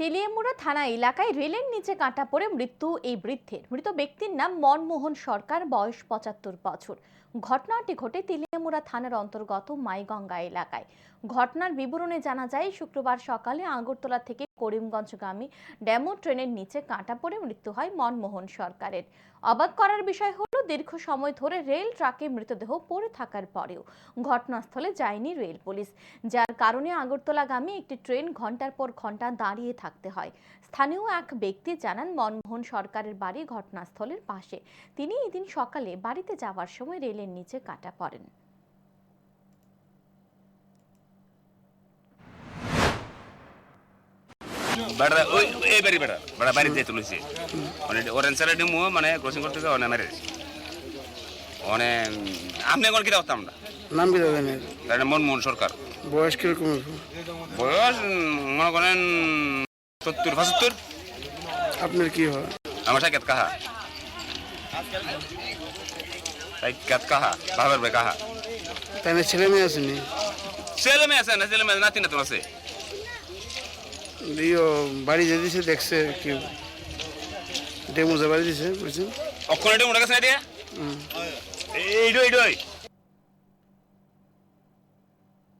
তেলিয়ামুড়া থানা এলাকায় রেলের নিচে কাঁটা পড়ে মৃত্যু এই বৃদ্ধের। মৃত ব্যক্তির নাম মনমোহন সরকার, বয়স পঁচাত্তর বছর। ঘটনাটি ঘটে তেলিয়ামুড়া থানার অন্তর্গত মাইগঙ্গা এলাকায়। ঘটনার বিবরণে জানা যায়, শুক্রবার সকালে আগরতলা থেকে করিমগঞ্জগামী ড্যামো ট্রেনের নিচে কাঁটা পড়ে মৃত্যু হয় মনমোহন সরকারের। অবাক করার বিষয় হলো দীর্ঘ সময় ধরে রেল ট্রাকে মৃতদেহ পড়ে থাকার পরেও ঘটনাস্থলে যায়নি রেল পুলিশ, যার কারণে আগরতলাগামী একটি ট্রেন ঘণ্টার পর ঘণ্টা দাঁড়িয়ে থাকতে হয়। স্থানীয় এক ব্যক্তি জানান, মনমোহন সরকারের বাড়ি ঘটনাস্থলের পাশে। তিনি এদিন সকালে বাড়িতে যাওয়ার সময় রেলের নিচে কাটা পড়েন। বেটা ওই এই বাড়ি বেটা বেটা বাড়িতে যেতে লইছে মানে ওরেন সাইডে ডিমু মানে ক্রসিং করতে অনে মেরে অনে আপনি এখন কিটা করতাম না নাম কি দেবেন তাহলে মনমোহন সরকার। বয়স কীরকম বয়স মনে করেন সত্তর পঁচাত্তর। আপনার কি হয়? আমার সাক্ষাৎ কাহা? সাক্ষাৎ কাহা? বাবার ভাই কাহা? তাই ছেলে মেয়ে আসেনি ছেলে মেয়ে আছে না ছেলে মেয়ে নাতি নাতুন আছে। ইয়ে বাড়ি যে দিছে দেখছে কি ডেমোজা বাড়ি দিছে বুঝছেন? অক্ষণ এটা মনে গেছে না হুম। এইডো এইডোই